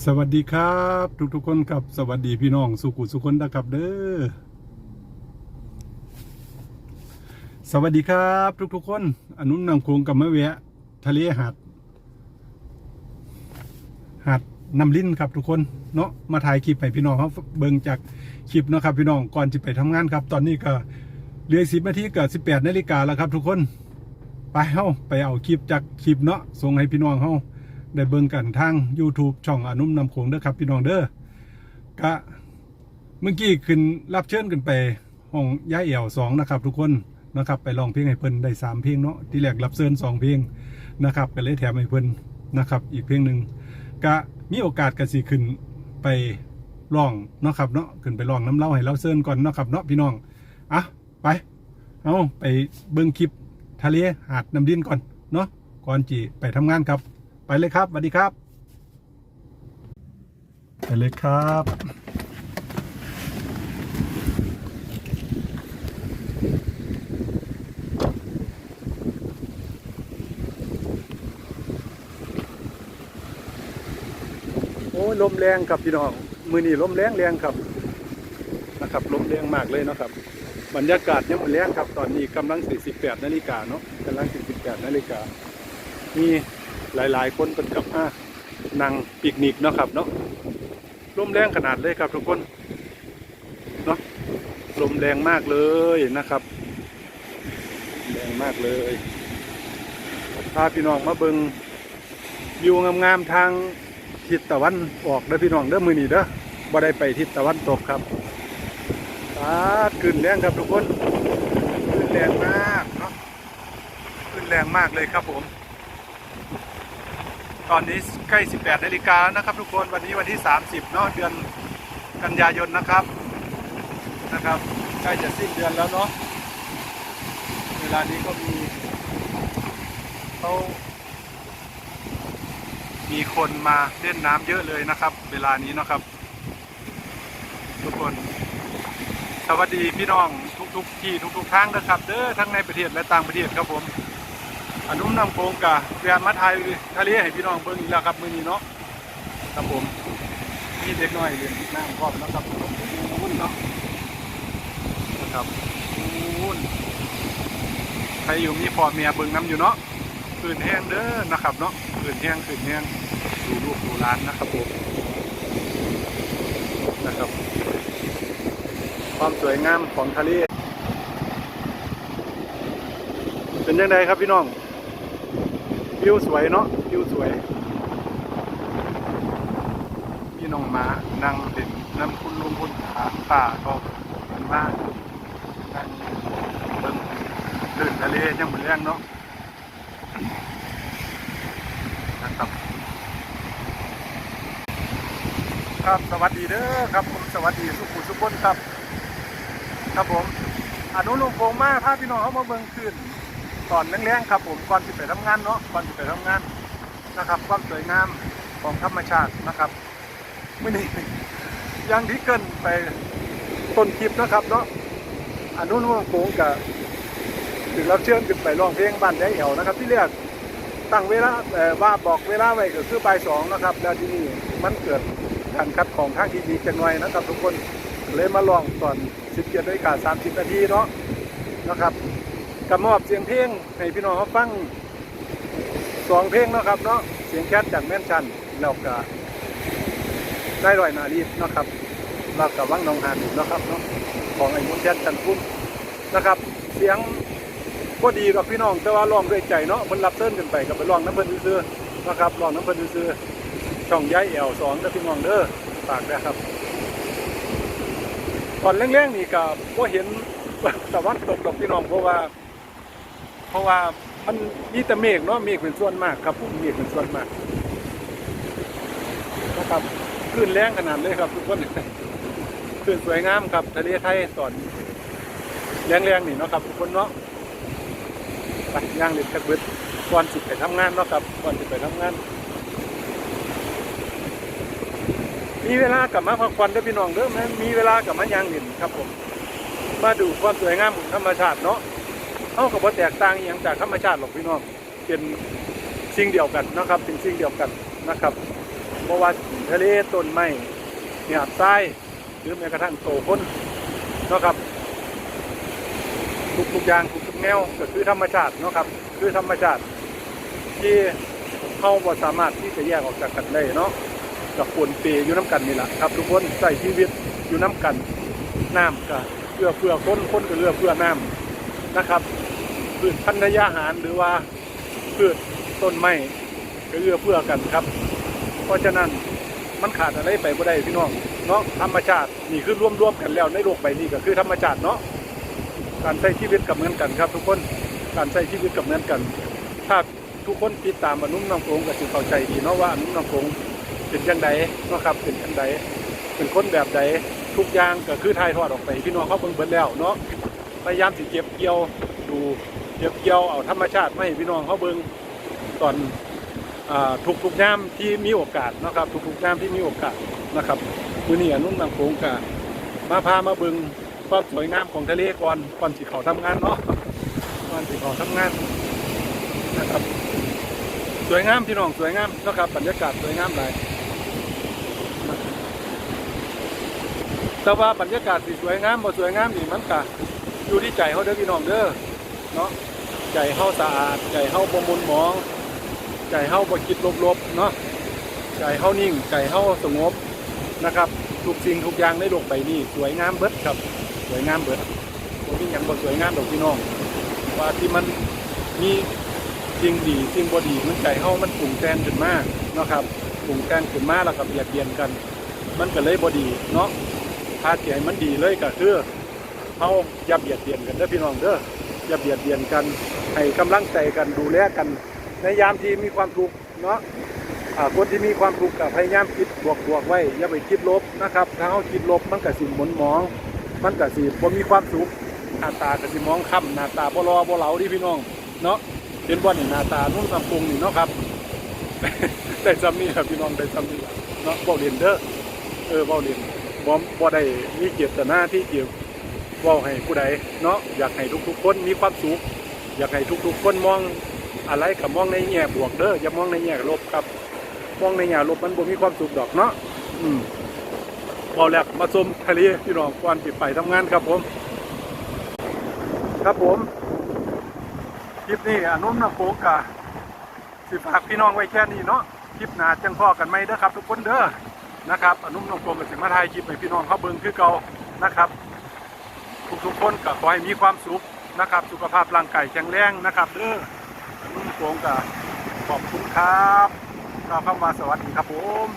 สวัสดีครับ ทุกๆคนครับสวัสดีพี่น้องสุขุสุคนนะครับเด้อสวัสดีครับ ทุกๆคน อนุนนำโคงกับมะแวะทะเลหาดหาดน้ำลิ้นครับทุกคนเนาะมาถ่ายคลิปให้พี่น้องเขาเบิ่งจากคลิปเนาะครับพี่น้องก่อนจะไปทำงานครับ ตอนนี้ก็เหลือสิบนาทีเกิดสิบแปดนาฬิกาแล้วครับ ทุกคน ไปเฮ้าไปเอาคลิปจากคลิปเนาะส่งให้พี่น้องเฮา ได้เบิ่งกันทาง YouTube ช่องอนุมนำโขงเด้อครับพี่น้องเด้อกะเมื่อกี้ขึ้นรับเชิญกันไปห้องย้ายเอี่ยวสองนะครับ ทุกคนนะครับ ไปร้องเพลงให้เพิ่นได้สามเพลงเนาะที่แรกรับเชิญสองเพลงนะครับก็เลยแถมให้เพิ่นนะครับ อีกเพลงหนึ่งกะมีโอกาสก็สิขึ้นไปร้องเนาะครับเนาะขึ้นไปร้องน้ำเล่าให้เราเชิญก่อนเนาะครับเนาะพี่น้องอะไปเอาไปเบิ่งคลิปทะเลหาดน้ำดินก่อนเนาะก่อนจีไปทำงานครับ ไปเลยครับสวัสดีครับ ไปเลยครับโอ้ลมแรงครับพี่น้อง มือนี่ลมแรงแรงครับนะครับลมแรงมากเลยเนาะครับ บรรยากาศยังมือแรงครับ ตอนนี้กำลัง 48 นาฬิกาเนาะกำลัง 48 นาฬิกามี หลาย ๆ คนเป็นกับนั่งปิกนิกเนาะครับเนาะลมแรงขนาดเลยครับทุกคนเนาะลมแรงมากเลยนะครับ แรงมากเลยพาพี่น้องมาเบิงวิวงามๆทางทิศตะวันออกเด้อพี่น้องเด้อมือนี้เด้อบ่ได้ไปทิศตะวันตกครับตาขึ้นแรงครับทุกคนขึ้นแรงมากเนาะขึ้นแรงมากเลยครับผม ตอนนี้ใกล้ 18นาฬิกานะครับ ทุกคนวันนี้วันที่ 30เนาะเดือนกันยายนนะครับนะครับใกล้จะสิ้นเดือนแล้วเนาะเวลานี้ก็มีเขามีคนมาเล่นน้ำเยอะเลยนะครับ เวลานี้เนาะครับ ทุกคน สวัสดีพี่น้องทุกๆที่ทุกๆทางนะครับ เด้อทั้งในประเทศและต่างประเทศครับผม อนุมนำโคงกะแวนมาไทยทะเลให้พี่น้องเบิ่งอีกแล้วครับมื้อนี้เนาะครับผมมีเด็กน้อยเรียนน้ำพร้อมนะครับนู่นเนาะนะครับนู่นใครอยู่มีพ่อเมียเบิ่งน้ำอยู่เนาะคืนแห้งเด้อนะครับเนาะคืนแห้งคืนแห้งดูลูกดูร้านนะครับผมนะครับ ความสวยงามของทะเลเป็นยังไงครับพี่น้อง วิวสวยเนาะวิวสวย พี่น้องมานั่งเด่นน้ำคุณลุงคุณขาป่าก็เป็นมากนั่งเบิ่งเดินทะเลยังเหมือนแรงเนาะนะครับครับสวัสดีเด้อครับผมสวัสดีสุขุสุขคนครับ ครับผมอนุลุงโพงมาพาพี่น้องเขามาเบิ่งขึ้น ตอนแรงๆครับผมก่อนที่ไปทำงานเนาะก่อนที่ไปทำงานนะครับ ความสวยงามของธรรมชาตินะครับไม่นี่ยังที่เกินไปต้นคลิปนะครับเนาะอนุนวงโค้งกับถึงรับเชิญขึ้นไปร้องเพลงบ้านยายเหี่ยวนะครับ ที่เรียกตั้งเวลาเอ่ว่าบอกเวลาไว้ก็คือบ่ายสองนะครับ แล้วที่นี่มันเกิดการคัดของทางที่ดีจังหน่อยนะครับ ทุกคนเลยมาลองตอน 17นาฬิกา30นาทีเนาะนะครับ กับมอบเสียงเพลงให้พี่น้องเขาฟังสองเพลงเนาะครับเนาะเสียงแคทจากแม่นชันแล้วก็ได้รอยนารีเนาะครับแล้วกับวังนองหานเนาะครับเนาะของไอ้มุนแคทจันพุ่มนะครับ เสียงก็ดีกับพี่น้องแต่ว่าร้องด้วยใจเนาะมันรับเส้นกันไปกับไปร้องน้ำเพิ่นซื่อนะครับร้องน้ำเพิ่นซื่อช่องย้ายแอวสองเด้อพี่น้องเด้อฝากด้วยครับตอนแรงๆนี่ก็บ่เห็นตะวันตกดอกพี่น้องเพราะว่า เพราะว่ามันมีแต่เมฆเนาะเมฆเป็นส่วนมากครับผมเมฆเป็นส่วนมากนะครับคลื่นแรงขนาดเลยครับ ทุกคนคลื่นสวยงามครับทะเลไทยตอนแรงๆนี่เนาะครับทุกคนเนาะไปย่างเล็กตะเบึดก่อนสิไปทำงานเนาะครับก่อนสิไปทำงาน มีเวลากลับมาพักผ่อนเด้อพี่น้องเด้อแม่มีเวลากลับมาย่างเล่นครับผม มาดูความสวยงามของธรรมชาติเนาะ เขากับว่าแตกต่างอย่างจากธรรมชาติหรอกพี่น้องเป็นสิ่งเดียวกันนะครับ เป็นสิ่งเดียวกันนะครับเพราะว่าทะเลต้นไม้เนี่ยทรายหรือแม้กระทั่งโตคนนะครับทุกทุกอย่างทุกทุกแนวก็คือธรรมชาตินะครับ คือธรรมชาติ ที่เข้าบ่สามารถที่จะแยกออกจากกันได้เนาะกับปนเปอยู่น้ำกันนี่แหละครับ ทุกคนใส่ชีวิตอยู่น้ำกันน้ำก็เพื่อเพื่อคนคนก็เลือเพื่อน้ำนะครับ พืชพันธุ์ยาหารหรือว่าพืชต้นไม้ก็เลือเพื่อกันครับ เพราะฉะนั้นมันขาดอะไรไปบ่ได้พี่น้องเนาะธรรมชาตินี่คือร่วมๆกันแล้วในโลกใบนี้ก็คือธรรมชาติเนาะการใช้ชีวิตกับเหมือนกันครับ ทุกคนการใช้ชีวิตกับเหมือนกัน ถ้าทุกคนติดตามอนุ่มน้องโขงก็จะเข้าใจดีเนาะว่าอนุ่มน้องโขงเป็นยังไงเนาะครับเป็นยังไงเป็นคนแบบใดทุกอย่างก็คือถ่ายทอดออกไปพี่น้องเขาเบิ่งเบิ่งแล้วเนาะพยายามสิเก็บเกี่ยวดู เก็บเกี่ยวเอาธรรมชาติมาให้พี่น้องเขาเบิงตอนอ่าทุกทุกๆยามที่มีโอกาสนะครับ ทุกทุกๆยามที่มีโอกาสนะครับมือนี้อนุ่มน้องโขงก็มาพามาเบิงความสวยงามของทะเลก่อนก่อนสิเขาทำงานเนาะก่อนสิเขาทำงานนะครับ สวยงามพี่น้องสวยงามนะครับบรรยากาศสวยงามหลายแต่ว่าบรรยากาศสิสวยงามบ่สวยงามนี่มันก็อยู่ที่ใจเขาเด้อพี่น้องเด้อเนาะ ใจเฮาสะอาด ใจเฮาบ่มุนหมอง ใจเฮาบ่คิดลบๆเนาะใจเฮานิ่ง ใจเฮาสงบนะครับ ทุกสิ่งทุกอย่างในโลกใบนี้สวยงามเบิดครับ สวยงามเบิดผมมีอย่างบ่สวยงามดอกพี่น้อง ว่าที่มันมีสิ่งดีสิ่งบ่ดีมันใจเฮามันปรุงแต่งขึ้นมาเนาะครับปรุงแต่งขึ้นมาแล้วก็เบียดเบียนกัน มันก็เลยบ่ดีเนาะถ้าให้มันดีเลยก็คือเฮาอย่าเบียดเบียนกันเด้อพี่น้องเด้อ อย่าเบียดเบียนกันให้กำลังใจกันดูแลกัน ในยามที่มีความทุกข์เนาะคนที่มีความทุกข์ก็พยายามคิดบวกบวกๆไว้ อย่าไปคิดลบนะครับถ้าเขาคิดลบมันก็สิหมุนหมอง มันก็สิบ่มีความสุขหน้าตาก็สิมองค่ำหน้าตาบ่รอบ่เหลาดิพี่น้องเนาะเห็นบ่นี่หน้าตานุ่มสำปรุงนี่เนาะครับได้ซ้ำนี่ครับพี่น้องได้ซ้ำนี่เนาะบ่เรียนเด้อเออบ่เรียนบ่บ่ได้มีเจตนาที่จะเว้ ว่าให้ผู้ใดเนาะอยากให้ทุกๆคนมีความสุขอยากให้ทุกๆคนมองอะไรก็มองในแง่บวกเด้ออย่ามองในแง่ลบครับ มองในแง่ลบมันบ่มีความสุขดอกเนาะอืมพอแล้วมาชมทะเลพี่น้องก่อนปิดไปทำงานครับผม ครับผมคลิปนี้อนุมน้ำโขงกะสิฝากพี่น้องไว้แค่นี้เนาะคลิปหนาจังพ่อกันไหมเด้อครับ ทุกคนเด้อนะครับอนุมน้ำโขงกับสิมาถ่ายคลิปให้พี่น้องเขาเบิ่งคือเก่านะครับ ทุกๆคนก็ขอให้มีความสุขนะครับ สุขภาพร่างกายแข็งแรงนะครับเด้ออนุ่มน้ำโขงก็ขอบคุณครับกล่าวคำว่าสวัสดีครับผม